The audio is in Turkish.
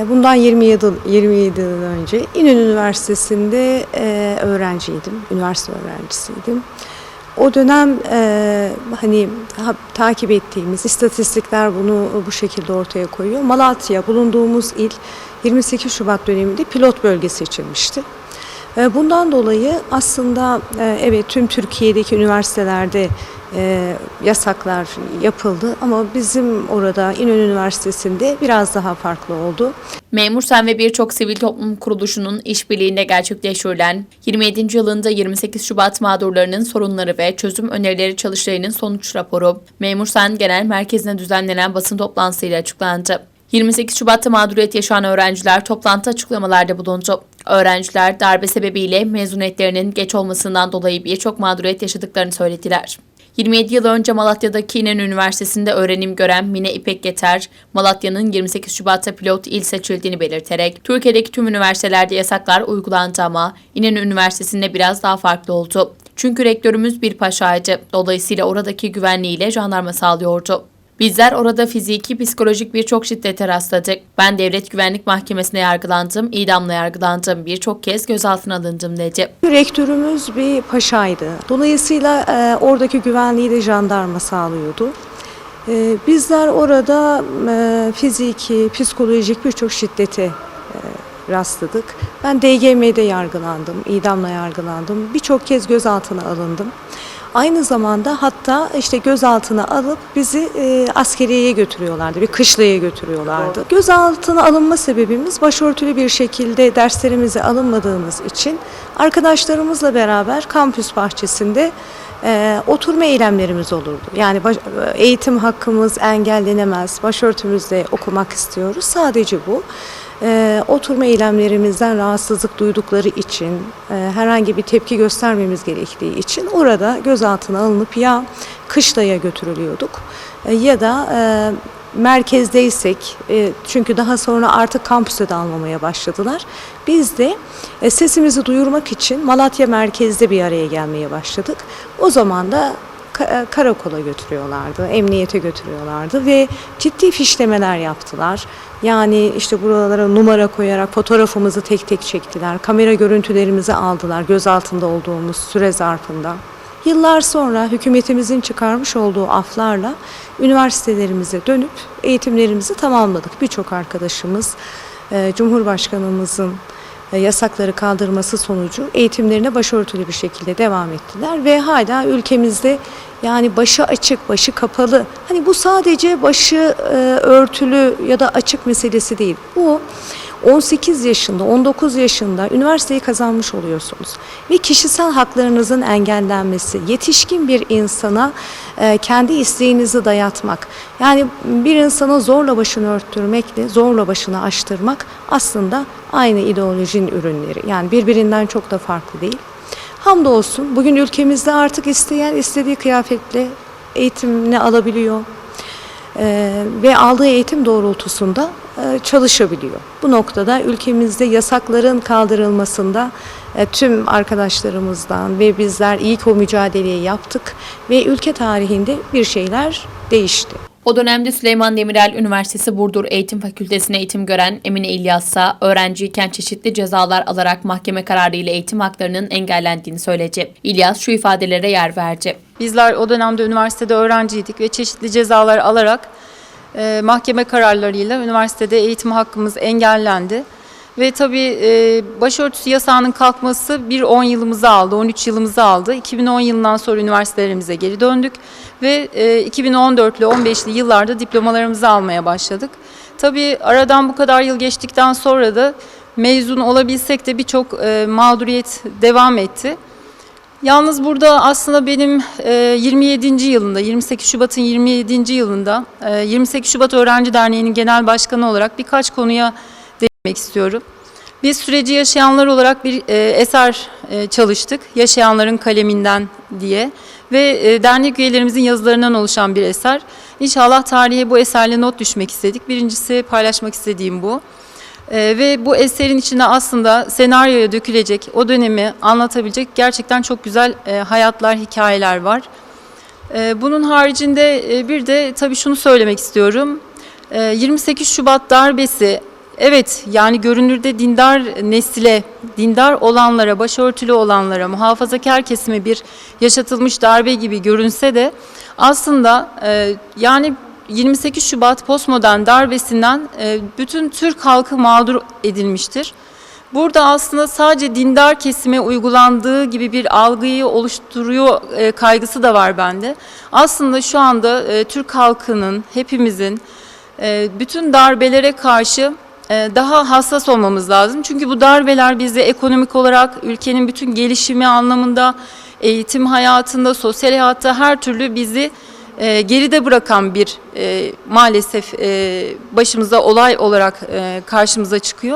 E, Bundan 27 yıl, 27 yıl önce İnönü Üniversitesi'nde e, öğrenciydim, üniversite öğrencisiydim. O dönem e, hani ha- takip ettiğimiz istatistikler bunu bu şekilde ortaya koyuyor. Malatya bulunduğumuz il 28 Şubat döneminde pilot bölge seçilmişti. E, Bundan dolayı aslında e, evet tüm Türkiye'deki üniversitelerde e, yasaklar yapıldı ama bizim orada İnönü Üniversitesi'nde biraz daha farklı oldu. Memur Sen ve birçok sivil toplum kuruluşunun işbirliğinde gerçekleştirilen 27. yılında 28 Şubat mağdurlarının sorunları ve çözüm önerileri çalıştayının sonuç raporu Memur Sen Genel Merkezi'ne düzenlenen basın toplantısıyla açıklandı. 28 Şubat'ta mağduriyet yaşayan öğrenciler toplantı açıklamalarda bulundu. Öğrenciler darbe sebebiyle mezuniyetlerinin geç olmasından dolayı birçok mağduriyet yaşadıklarını söylediler. 27 yıl önce Malatya'daki İnönü Üniversitesi'nde öğrenim gören Mine İpek Yeter, Malatya'nın 28 Şubat'ta pilot il seçildiğini belirterek, Türkiye'deki tüm üniversitelerde yasaklar uygulandı ama İnönü Üniversitesi'nde biraz daha farklı oldu. Çünkü rektörümüz bir paşaydı. Dolayısıyla oradaki güvenliğiyle jandarma sağlıyordu. Bizler orada fiziki, psikolojik birçok şiddete rastladık. Ben devlet güvenlik mahkemesine yargılandım, idamla yargılandım, birçok kez gözaltına alındım dedi. Rektörümüz bir paşaydı. Dolayısıyla e, oradaki güvenliği de jandarma sağlıyordu. E, bizler orada e, fiziki, psikolojik birçok şiddete e, rastladık. Ben DGM'de yargılandım, idamla yargılandım. Birçok kez gözaltına alındım. Aynı zamanda hatta işte gözaltına alıp bizi e, askeriyeye götürüyorlardı, bir kışlaya götürüyorlardı. Gözaltına alınma sebebimiz başörtülü bir şekilde derslerimize alınmadığımız için arkadaşlarımızla beraber kampüs bahçesinde e, oturma eylemlerimiz olurdu. Yani baş- eğitim hakkımız engellenemez, başörtümüzle okumak istiyoruz. Sadece bu. E, oturma eylemlerimizden rahatsızlık duydukları için, e, herhangi bir tepki göstermemiz gerektiği için orada gözaltına alınıp ya kışlaya götürülüyorduk e, ya da e, merkezdeysek e, çünkü daha sonra artık kampüse de almamaya başladılar. Biz de e, sesimizi duyurmak için Malatya merkezde bir araya gelmeye başladık. O zaman da karakola götürüyorlardı, emniyete götürüyorlardı ve ciddi fişlemeler yaptılar. Yani işte buralara numara koyarak fotoğrafımızı tek tek çektiler, kamera görüntülerimizi aldılar gözaltında olduğumuz süre zarfında. Yıllar sonra hükümetimizin çıkarmış olduğu aflarla üniversitelerimize dönüp eğitimlerimizi tamamladık. Birçok arkadaşımız e, Cumhurbaşkanımızın e, yasakları kaldırması sonucu eğitimlerine başörtülü bir şekilde devam ettiler ve hala ülkemizde yani başı açık, başı kapalı. Hani bu sadece başı e, örtülü ya da açık meselesi değil. Bu 18 yaşında, 19 yaşında üniversiteyi kazanmış oluyorsunuz. Ve kişisel haklarınızın engellenmesi, yetişkin bir insana e, kendi isteğinizi dayatmak. Yani bir insana zorla başını örttürmekle zorla başını açtırmak aslında aynı ideolojinin ürünleri. Yani birbirinden çok da farklı değil. Hamdolsun bugün ülkemizde artık isteyen istediği kıyafetle eğitimini alabiliyor. Ee, ve aldığı eğitim doğrultusunda e, çalışabiliyor. Bu noktada ülkemizde yasakların kaldırılmasında e, tüm arkadaşlarımızdan ve bizler iyi ki o mücadeleyi yaptık ve ülke tarihinde bir şeyler değişti. O dönemde Süleyman Demirel Üniversitesi Burdur Eğitim Fakültesi'ne eğitim gören Emine İlyas'a öğrenciyken çeşitli cezalar alarak mahkeme kararı ile eğitim haklarının engellendiğini söyledi. İlyas şu ifadelere yer verdi. Bizler o dönemde üniversitede öğrenciydik ve çeşitli cezalar alarak e, mahkeme kararlarıyla üniversitede eğitim hakkımız engellendi. Ve tabii e, başörtüsü yasağının kalkması bir 10 yılımızı aldı, 13 yılımızı aldı. 2010 yılından sonra üniversitelerimize geri döndük ve e, 2014'lü 15'li yıllarda diplomalarımızı almaya başladık. Tabii aradan bu kadar yıl geçtikten sonra da mezun olabilsek de birçok e, mağduriyet devam etti. Yalnız burada aslında benim e, 27. yılında, 28 Şubat'ın 27. yılında e, 28 Şubat Öğrenci Derneği'nin genel başkanı olarak birkaç konuya değinmek istiyorum. Biz süreci yaşayanlar olarak bir e, eser e, çalıştık. Yaşayanların kaleminden diye ve e, dernek üyelerimizin yazılarından oluşan bir eser. İnşallah tarihe bu eserle not düşmek istedik. Birincisi paylaşmak istediğim bu. Ee, ve bu eserin içinde aslında senaryoya dökülecek, o dönemi anlatabilecek gerçekten çok güzel e, hayatlar, hikayeler var. Ee, bunun haricinde e, bir de tabii şunu söylemek istiyorum. Ee, 28 Şubat darbesi Evet yani görünürde dindar nesile, dindar olanlara, başörtülü olanlara, muhafazakar kesime bir yaşatılmış darbe gibi görünse de aslında e, yani 28 Şubat postmodern darbesinden e, bütün Türk halkı mağdur edilmiştir. Burada aslında sadece dindar kesime uygulandığı gibi bir algıyı oluşturuyor e, kaygısı da var bende. Aslında şu anda e, Türk halkının, hepimizin e, bütün darbelere karşı daha hassas olmamız lazım. Çünkü bu darbeler bizi ekonomik olarak ülkenin bütün gelişimi anlamında, eğitim hayatında, sosyal hayatta her türlü bizi e, geride bırakan bir e, maalesef e, başımıza olay olarak e, karşımıza çıkıyor.